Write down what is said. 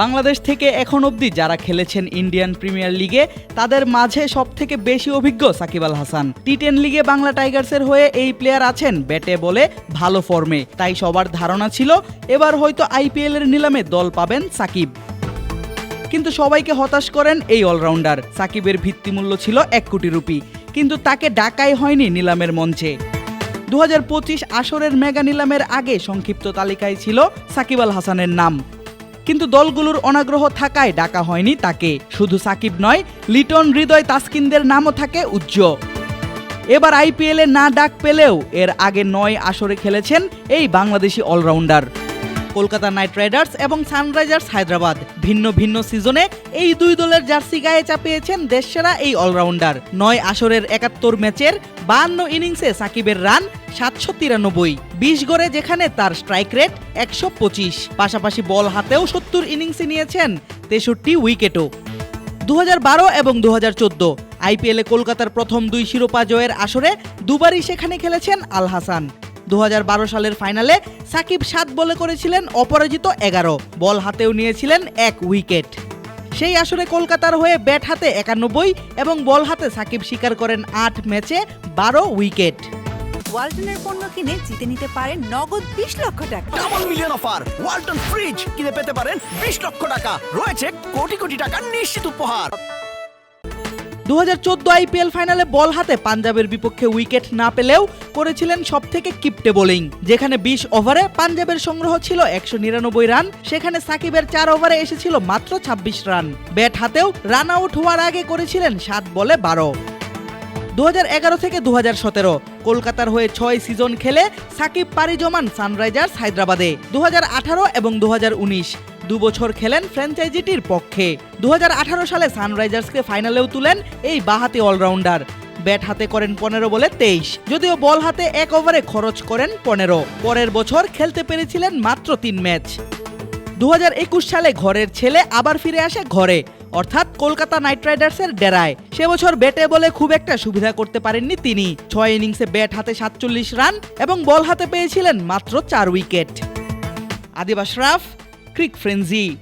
বাংলাদেশ থেকে এখন অবধি যারা খেলেছেন ইন্ডিয়ান প্রিমিয়ার লিগে, তাদের মাঝে সব থেকে বেশি অভিজ্ঞ সাকিব আল হাসান। টি টেন লিগে বাংলা টাইগার্সের হয়ে এই প্লেয়ার আছেন ব্যাটে বলে ভালো ফর্মে তাই সবার ধারণা ছিল, এবার হয়তো আইপিএল এর নিলামে দল পাবেন সাকিব। কিন্তু সবাইকে হতাশ করেন এই অলরাউন্ডার সাকিবের ভিত্তিমূল্য ছিল এক কোটি রুপি। কিন্তু তাকে ডাকাই হয়নি নিলামের মঞ্চে। দু হাজার পঁচিশ আসরের মেগা নিলামের আগে সংক্ষিপ্ত তালিকায় ছিল সাকিব আল হাসানের নাম। কিন্তু দলগুলোর অনাগ্রহ থাকায় ডাকা হয়নি তাকে। শুধু সাকিব নয়, লিটন হৃদয় তাসকিনদের নামও থাকে উজ্জ্বল এবার আইপিএলে না ডাক পেলেও এর আগে নয় আসরে খেলেছেন এই Bangladeshi allrounder. Kolkata Knight Riders এবং সানরাইজার্স হায়দ্রাবাদ। ভিন্ন ভিন্ন সিজনে এই দুই দলের জার্সি গায়ে চাপিয়েছেন দেশসেরা এই অলরাউন্ডার। নয় আসরের একাত্তর ম্যাচের বাহান্ন ইনিংসে সাকিবের রান সাতশো তিরানব্বই। বিশ গড়ে যেখানে তার স্ট্রাইক রেট একশো পঁচিশ। পাশাপাশি বল হাতেও সত্তর ইনিংসে নিয়েছেন তেষট্টি উইকেটও। দু বারো এবং দু হাজার চোদ্দ আইপিএলে কলকাতার প্রথম দুই শিরোপা জয়ের আসরে দুবারই সেখানে খেলেছেন আল হাসান। দু হাজার বারো সালের ফাইনালে সাকিব সাত বলে করেছিলেন অপরাজিত এগারো। বল হাতেও নিয়েছিলেন এক উইকেট। সেই আসরে কলকাতার হয়ে ব্যাট হাতে একানব্বই এবং বল হাতে সাকিব স্বীকার করেন আট ম্যাচে বারো উইকেট। ওয়ালটনের পণ্য কিনে জিতে নিতে পারেন নগদ বিশ লক্ষ টাকা। Double million offer Walton fridge কিনে পেতে পারেন বিশ লক্ষ টাকা। রয়েছে কোটি কোটি টাকার নিশ্চিত উপহার। দু হাজার চোদ্দ আইপিএল ফাইনালে বল হাতে পাঞ্জাবের বিপক্ষে উইকেট না পেলেও করেছিলেন সব থেকে কিপটে বোলিং। যেখানে বিশ ওভারে পাঞ্জাবের সংগ্রহ ছিল একশো নিরানব্বই রান, সেখানে সাকিবের চার ওভারে এসেছিল মাত্র ২৬ রান। ব্যাট হাতেও রান আউট হওয়ার আগে করেছিলেন সাত বলে বারো। দু থেকে দু হাজার সতেরো, কলকাতার হয়ে ছয় সিজন খেলে সাকিব পাড়ি জমান সানরাইজার্স হায়দ্রাবাদে। দু হাজার আঠারো এবং দু হাজার উনিশ দু বছর খেলেন ফ্র্যাঞ্চাইজিটির পক্ষে। দু হাজার আঠারো সালে সানরাইজার্সকে ফাইনালেও তুলেন এই বাহাতি অলরাউন্ডার। ব্যাট হাতে করেন পনেরো বলে তেইশ, যদিও বল হাতে এক ওভারে খরচ করেন পনেরো। পরের বছর খেলতে পেরেছিলেন মাত্র তিন ম্যাচ। দুহাজার একুশ সালে ঘরের ছেলে আবার ফিরে আসে ঘরে, অর্থাৎ কলকাতা নাইট রাইডার্সের ডেরায়। সে বছর ব্যাটে বলে খুব একটা সুবিধা করতে পারেননি তিনি। ছয় ইনিংসে ব্যাট হাতে সাতচল্লিশ রান এবং বল হাতে পেয়েছিলেন মাত্র চার wicket. Adib Ashraf Crick Frenzy.